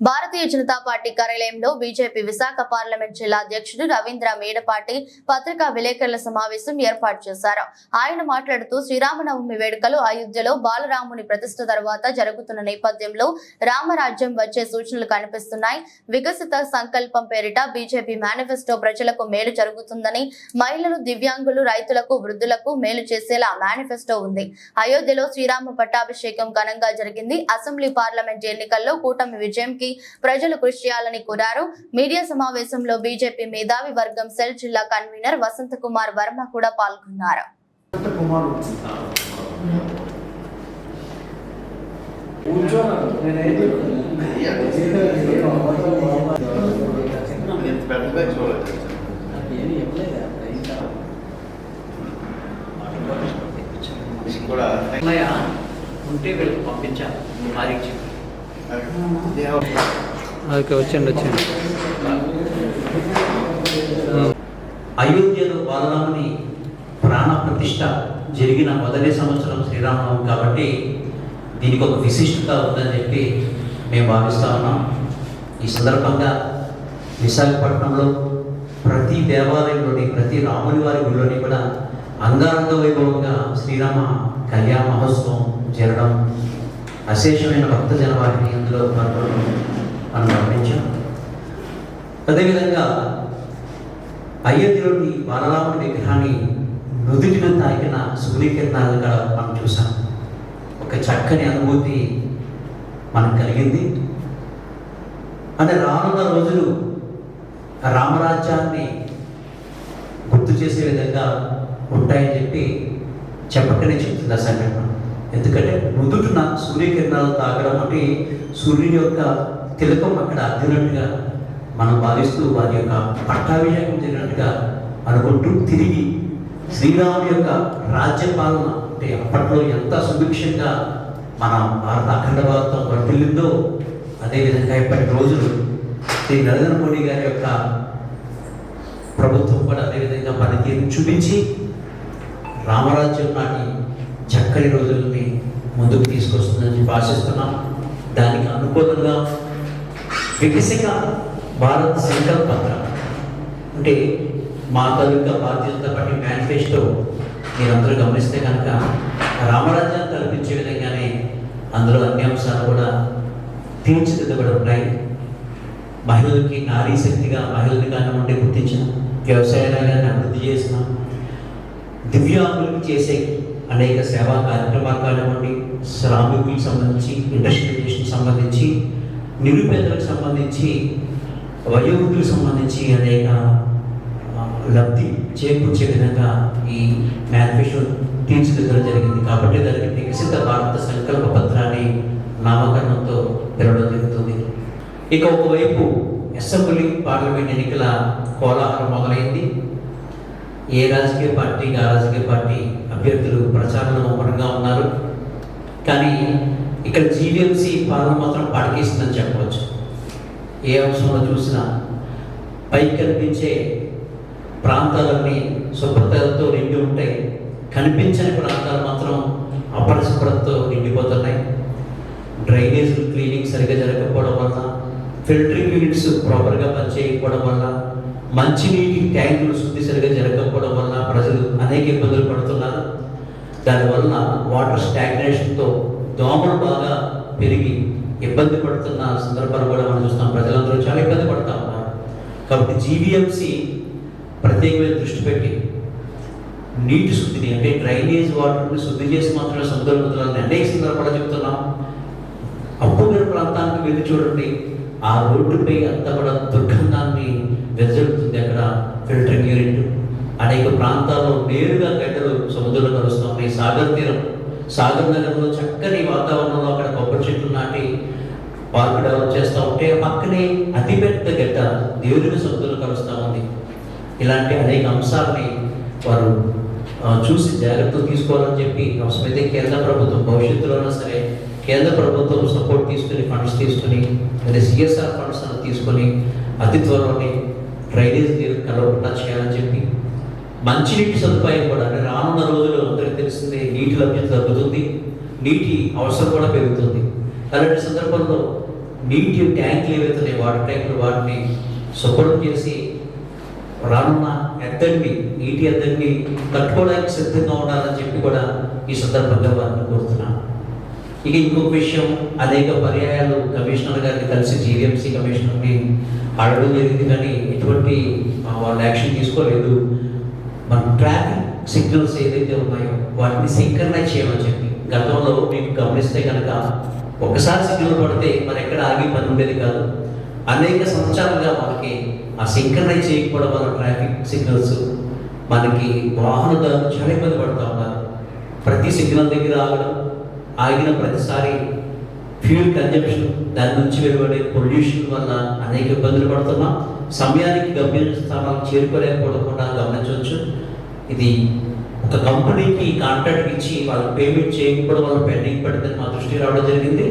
భారతీయ Janata party కార్యాలయంలో BJP Visakha parliament జిల్లా అధ్యక్షుడు రవీంద్ర మేడపాటి పత్రికా విలేకరుల సమావేశం ఏర్పాటు చేశారు. ఆయన మాట్లాడుతూ శ్రీరామనవమి వేడుకలు అయోధ్యలో బాలరాముని ప్రతిష్ట తర్వాత జరుగుతున్న నేపథ్యంలో రామరాజ్యం వచ్చే సూచనలు కనిపిస్తున్నాయి. వికసిత సంకల్పం పేరిట బీజేపీ మేనిఫెస్టో ప్రజలకు మేలు జరుగుతుందని మహిళలు దివ్యాంగులు రైతులకు వృద్ధులకు మేలు చేసేలా మేనిఫెస్టో ఉంది. అయోధ్యలో శ్రీరామ పట్టాభిషేకం ఘనంగా జరిగింది. అసెంబ్లీ పార్లమెంట్ ఎన్నికల్లో కూటమి విజయంకి ప్రజలు కృషి చేయాలని కోరారు. మీడియా సమావేశంలో బీజేపీ మేధావి వర్గం సెల్ జిల్లా కన్వీనర్ వసంత కుమార్ వర్మ కూడా పాల్గొన్నారు. కూడా ఉంటే వీళ్ళకి పంపించాను చెప్పి. ఓకే వచ్చండి వచ్చండి అయోధ్యలో బాలరాముని ప్రాణ ప్రతిష్ట జరిగిన మొదటి సంవత్సరం శ్రీరామనవమి కాబట్టి దీనికి ఒక విశిష్టత ఉందని చెప్పి మేము భావిస్తా ఉన్నాం. ఈ సందర్భంగా విశాఖపట్నంలో ప్రతి దేవాలయంలోని ప్రతి రాముని వారి గుడిలోని కూడా అంగారంగ వైభవంగా శ్రీరామ కళ్యాణ మహోత్సవం జరగడం అశేషమైన భక్త జనవాహిని అందులో పాల్గొనడం మనం గమనించాం. అదేవిధంగా అయోధ్యలోని బాలరాముడి విగ్రహాన్ని నుదుటిలో తాకిన కూడా మనం చూసాం. ఒక చక్కని అనుభూతి మనకు కలిగింది. అంటే రానున్న రోజులు రామరాజ్యాన్ని గుర్తు చేసే విధంగా ఉంటాయని చెప్పి చెప్పకనే చెప్తుంది ఆ సంఘటన. ఎందుకంటే నుదుటిన సూర్యకిరణాలు తాగడం అంటే సూర్యుని యొక్క తిలకం అక్కడ అద్దినట్టుగా మనం భావిస్తూ వారి యొక్క పట్టాభిషేకం జరిగినట్టుగా అనుకుంటూ తిరిగి శ్రీరాముడి యొక్క రాజ్యపాలన అంటే అప్పట్లో ఎంత సుభిక్షంగా మన భారత అఖండ భారతం వర్తిల్లిందో అదేవిధంగా ఇప్పటి రోజులు శ్రీ నరేంద్ర మోడీ గారి యొక్క ప్రభుత్వం కూడా అదేవిధంగా పనితీరును చూపించి రామరాజ్యం నాటి చక్కని రోజుల్ని ముందుకు తీసుకొస్తుందని భాషిస్తున్నాం దానికి అనుకూలంగా వికసిక భారత్ సంకల్ప అంటే మా తాలూకా భారతీయ జనతా పార్టీ మేనిఫెస్టో మీరందరూ గమనిస్తే కనుక రామరాజ్యాన్ని కల్పించే విధంగానే అందులో అన్ని అంశాలు కూడా తీర్చిదిద్దబడి ఉన్నాయి. మహిళలకి నారీ శక్తిగా మహిళలుగానే కానివ్వండి గుర్తించిన వ్యవసాయ రంగాన్ని అభివృద్ధి చేసిన దివ్యాంగులకు చేసే అనేక సేవా కార్యక్రమాలు కానివ్వండి శ్రామికులకు సంబంధించి ఇండస్ట్రియలైజేషన్ సంబంధించి నిరుపేదలకు సంబంధించి వయోవృద్ధులకు సంబంధించి అనేక లబ్ధి చేకూర్చే విధంగా ఈ మేనిఫెస్టో తీర్చిదిద్దడం జరిగింది. కాబట్టి దానికి వికసిత భారత సంకల్ప పత్రాన్ని నామకరణంతో పిలవడం జరుగుతుంది. ఇక ఒకవైపు అసెంబ్లీ పార్లమెంట్ ఎన్నికల కోలాహలం మొదలైంది. ఏ రాజకీయ పార్టీ ఆ రాజకీయ పార్టీ అభ్యర్థులు ప్రచారంలో ముమ్మరంగా ఉన్నారు. కానీ ఇక్కడ జీవీఎంసీ పాలన మాత్రం పడకేసిందని చెప్పవచ్చు. ఏ అంశంలో చూసినా పైకి కనిపించే ప్రాంతాలన్నీ శుభ్రతలతో నిండి ఉంటాయి. కనిపించని ప్రాంతాలు మాత్రం అపరిశుభ్రతతో నిండిపోతున్నాయి. డ్రైనేజ్ క్లీనింగ్ సరిగ్గా జరగకపోవడం వల్ల ఫిల్టరింగ్ యూనిట్స్ ప్రాపర్గా పనిచేయకపోవడం వల్ల మంచినీటి ట్యాంకులు శుద్ధి సరిగా జరగకపోవడం వల్ల ప్రజలు అనేక ఇబ్బందులు పడుతున్నారు. దానివల్ల వాటర్ స్టాగ్నేషన్తో దోమలు బాగా పెరిగి ఇబ్బంది పడుతున్న సందర్భాలు కూడా మనం చూస్తాం ప్రజలందరూ చాలా ఇబ్బంది పడుతూ ఉన్నారు. కాబట్టి జీవీఎంసీ ప్రత్యేకమైన దృష్టి పెట్టి నీటి శుద్ధిని అంటే డ్రైనేజ్ వాటర్ని శుద్ధి చేసి మాత్రమే సముద్ర అనేక సందర్భాలు చెప్తున్నాం. అప్పుడు ప్రాంతానికి వెళ్ళి చూడండి. ఆ రోడ్డుపై అంతా కూడా దుర్గంధ నేరుగా గడ్డలు సముద్రంలో కలుస్తాం ఈ సాగర్ తీరం. సాగర్ నగరంలో చక్కని వాతావరణంలో అక్కడ కొబ్బరి చెట్లు నాటి పార్క్ డెవలప్ చేస్తూ ఉంటే పక్కనే అతిపెద్ద గడ్డ దేవుడిని సముద్రంలో కలుస్తూ ఉంది. ఇలాంటి అనేక అంశాలని వారు చూసి జాగ్రత్తలు తీసుకోవాలని చెప్పి అవసరమైతే కేంద్ర ప్రభుత్వం భవిష్యత్తులోనే సరే కేంద్ర ప్రభుత్వం సపోర్ట్ తీసుకుని ఫండ్స్ తీసుకుని అదే సిఎస్ఆర్ ఫండ్స్ తీసుకొని అతి త్వరలోనే డ్రైనేజ్ నీరు కలవకుండా చేయాలని చెప్పి మంచినీటి సదుపాయం కూడా అంటే రానున్న రోజుల్లో అందరికీ తెలిసిందే నీటి లభ్యత తగ్గుతుంది నీటి అవసరం కూడా పెరుగుతుంది. అలాంటి సందర్భంలో నీటి ట్యాంకులు ఏవైతున్నాయి వాటర్ ట్యాంకులు వాటిని శుభ్రం చేసి రానున్న ఎద్దండి నీటి ఎద్దండి తట్టుకోవడానికి సిద్ధంగా ఉండాలని చెప్పి కూడా ఈ సందర్భంగా వారిని కోరుతున్నాను. ఇక ఇంకొక విషయం అనేక పర్యాయాలు కమిషనర్ గారిని కలిసి జీవీఎంసీ కమిషనర్ని అడగడం జరిగింది కానీ ఎటువంటి వాళ్ళు యాక్షన్ తీసుకోలేదు. మన ట్రాఫిక్ సిగ్నల్స్ ఏదైతే ఉన్నాయో వాటిని సింక్రనైజ్ చేయమని చెప్పి గతంలో మీకు గమనిస్తే కనుక ఒకసారి సిగ్నల్ పడితే మరి ఎక్కడ ఆగి పని ఉండేది కాదు. అనేక సంవత్సరాలుగా మనకి ఆ సింక్రనైజ్ చేయకపోవడం వల్ల ట్రాఫిక్ సిగ్నల్స్ మనకి వాహనదారులు చాలా ఇబ్బంది పడుతూ ఉన్నారు. ప్రతి సిగ్నల్ దగ్గర ఆగడం ఆగిన ప్రతిసారి ఫ్యూల్ కన్జంప్షన్ దాని నుంచి వెలువడే పొల్యూషన్ వల్ల అనేక ఇబ్బందులు పడుతున్నాం. సమయానికి గమ్య స్థానాలకు చేరుకోలేకపోవడం కూడా గమనించవచ్చు. ఇది ఒక కంపెనీకి కాంట్రాక్ట్ ఇచ్చి వాళ్ళు పేమెంట్ చేయకపోవడం వల్ల పెండింగ్ పడిందని మా దృష్టి రావడం జరిగింది.